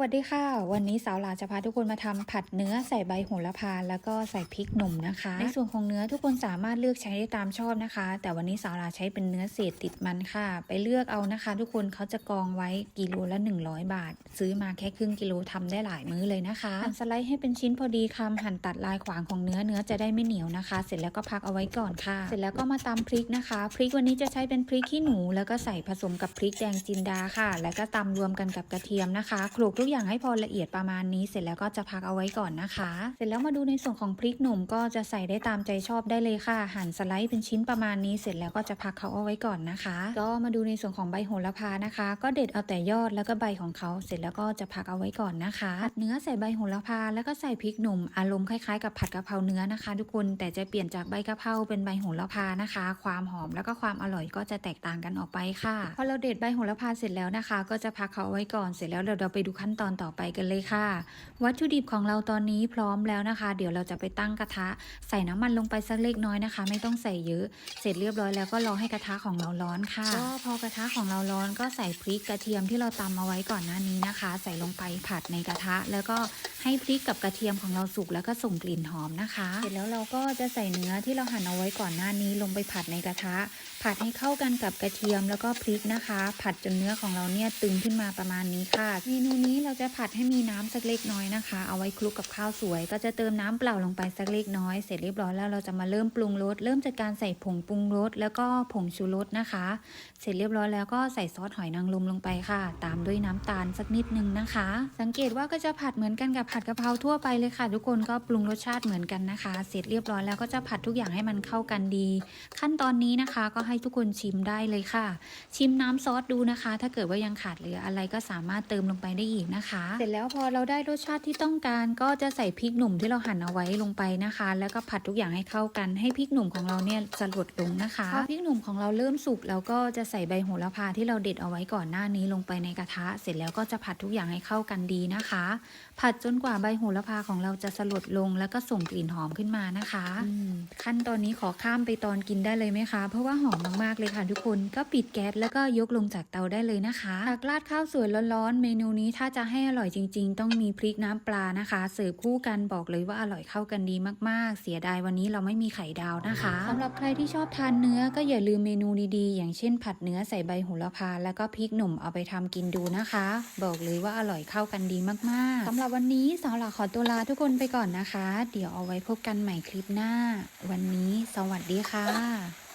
วัสดีค่ะ วันนี้สาวหลาจะพาทุกคนมาทำผัดเนื้อใส่ใบโหระพาแล้วก็ใส่พริกหนุ่มนะคะ ในส่วนของเนื้อทุกคนสามารถเลือกใช้ได้ตามชอบนะคะ แต่วันนี้สาวหลาใช้เป็นเนื้อเศษติดมันค่ะ ไปเลือกเอานะคะ ทุกคนเขาจะกองไว้กิโลละ 100 บาท ซื้อมาแค่ครึ่งกิโลทำได้หลายมื้อเลยนะคะหั่นสไลด์ให้เป็นชิ้นพอดีคำหั่นตัดลายขวางของเนื้อเนื้อจะได้ไม่เหนียวนะคะ เสร็จแล้วก็พักเอาไว้ก่อนค่ะ เสร็จแล้วก็มาตำพริกนะคะพริกวันนี้จะใช้เป็นพริกขี้หนู แล้วก็ใส่ผสมกับพริกแดงจินดาค่ะ แล้วก็ตำรวมกันกับกระเทียมนะคะคลุกทุกอย่างให้พอละเอียดประมาณนี้เสร็จแล้วก็จะพักเอาไว้ก่อนนะคะ เสร็จแล้วมาดูในส่วนของพริกหนุ่มก็จะใส่ได้ตามใจชอบได้เลยค่ะ หั่นสไลด์เป็นชิ้นประมาณนี้เสร็จแล้วก็จะพักเขาเอาไว้ก่อนนะคะ ก็มาดูในส่วนของใบโหระพานะคะ ก็เด็ดเอาแต่ยอดแล้วก็ใบของเขาเสร็จแล้วก็จะพักเอาไว้ก่อนนะคะผัดเนื้อใส่ใบโหระพาแล้วก็ใส่พริกหนุ่มอารมณ์คล้ายๆกับผัดกะเพราเนื้อนะคะ ทุกคนแต่จะเปลี่ยนจากใบกะเพราเป็นใบโหระพานะคะ ความหอมแล้วก็ความอร่อยก็จะแตกต่างกันออกไปค่ะพอเราเด็ดใบโหระพาเสร็จแล้วนะคะ ก็จะพักเขาเอาไว้ก่อนเสร็จแล้วเดี๋ยวเราไปดูขั้นั้นตอนต่อไปกันเลยค่ะ วัตถุดิบของเราตอนนี้พร้อมแล้วนะคะ เดี๋ยวเราจะไปตั้งกระทะ ใส่น้ำมันลงไปสักเล็กน้อยนะคะ ไม่ต้องใส่เยอะ เสร็จเรียบร้อยแล้วก็รอให้กระทะของเราร้อนค่ะก็พอกระทะของเราร้อนก็ใส่พริกกระเทียมที่เราตำเอาไว้ก่อนหน้านี้นะคะ ใส่ลงไปผัดในกระทะ แล้วก็ให้พริกกับกระเทียมของเราสุกแล้วก็ส่งกลิ่นหอมนะคะ เสร็จแล้วเราก็จะใส่เนื้อที่เราหั่นเอาไว้ก่อนหน้านี้ลงไปผัดในกระทะ ผัดให้เข้ากันกับกระเทียมแล้วก็พริกนะคะ ผัดจนเนื้อของเราเนี่ยตึงขึ้นมาประมาณนี้ค่ะ เมนูนี้เราจะผัดให้มีน้ำสักเล็กน้อยนะคะ เอาไว้คลุกกับข้าวสวย ก็จะเติมน้ำเปล่าลงไปสักเล็กน้อย เสร็จเรียบร้อยแล้วเราจะมาเริ่มปรุงรส เริ่มจากการใส่ผงปรุงรสแล้วก็ผงชูรสนะคะ เสร็จเรียบร้อยแล้วก็ใส่ซอสหอยนางรมลงไปค่ะ ตามด้วยน้ำตาลสักนิดนึงนะคะ สังเกตว่าก็จะผัดเหมือนกันกับผัดกะเพราทั่วไปเลยค่ะ ทุกคนก็ปรุงรสชาติเหมือนกันนะคะ เสร็จเรียบร้อยแล้วก็จะผัดทุกอย่างให้มันเข้ากันดี ขั้นตอนนี้นะคะก็ให้ทุกคนชิมได้เลยค่ะ ชิมน้ำซอสดูนะคะ ถ้าเกิดว่ายังขาดเหลืออะไรก็สามารถเติมลงไปได้อีกนะคะ เสร็จแล้วพอเราได้รสชาติที่ต้องการก็จะใส่พริกหนุ่มที่เราหั่นเอาไว้ลงไปนะคะ แล้วก็ผัดทุกอย่างให้เข้ากันให้พริกหนุ่มของเราเนี่ยสลดลงนะคะพอพริกหนุ่มของเราเริ่มสุกแล้วก็จะใส่ใบโหระพาที่เราเด็ดเอาไว้ก่อนหน้านี้ลงไปในกระทะ เสร็จแล้วก็จะผัดทุกอย่างให้เข้ากันดีนะคะ ผัดจนกว่าใบโหระพาของเราจะสลดลง แล้วก็ส่งกลิ่นหอมขึ้นมานะคะอืมขั้นตอนนี้ขอข้ามไปตอนกินได้เลยไหมคะ เพราะว่าหอมมากๆเลยค่ะทุกคนก็ปิดแก๊สแล้วก็ยกลงจากเตาได้เลยนะคะตักราดข้าวสวยร้อนๆเมนูนี้ถ้าจะให้อร่อยจริง ๆ ต้องมีพริกน้ำปลานะคะ เสิร์ฟคู่กันบอกเลยว่าอร่อยเข้ากันดีมากๆ เสียดายวันนี้เราไม่มีไข่ดาวนะคะสำหรับใครที่ชอบทานเนื้อก็อย่าลืมเมนูดีๆ อย่างเช่นผัดเนื้อใส่ใบโหระพา แล้วก็พริกหนุ่มเอาไปทำกินดูนะคะ บอกเลยว่าอร่อยเข้ากันดีมากๆสำหรับวันนี้สาวหลักขอตัวลาทุกคนไปก่อนนะคะ เดี๋ยวเอาไว้พบกันใหม่คลิปหน้า วันนี้สวัสดีค่ะ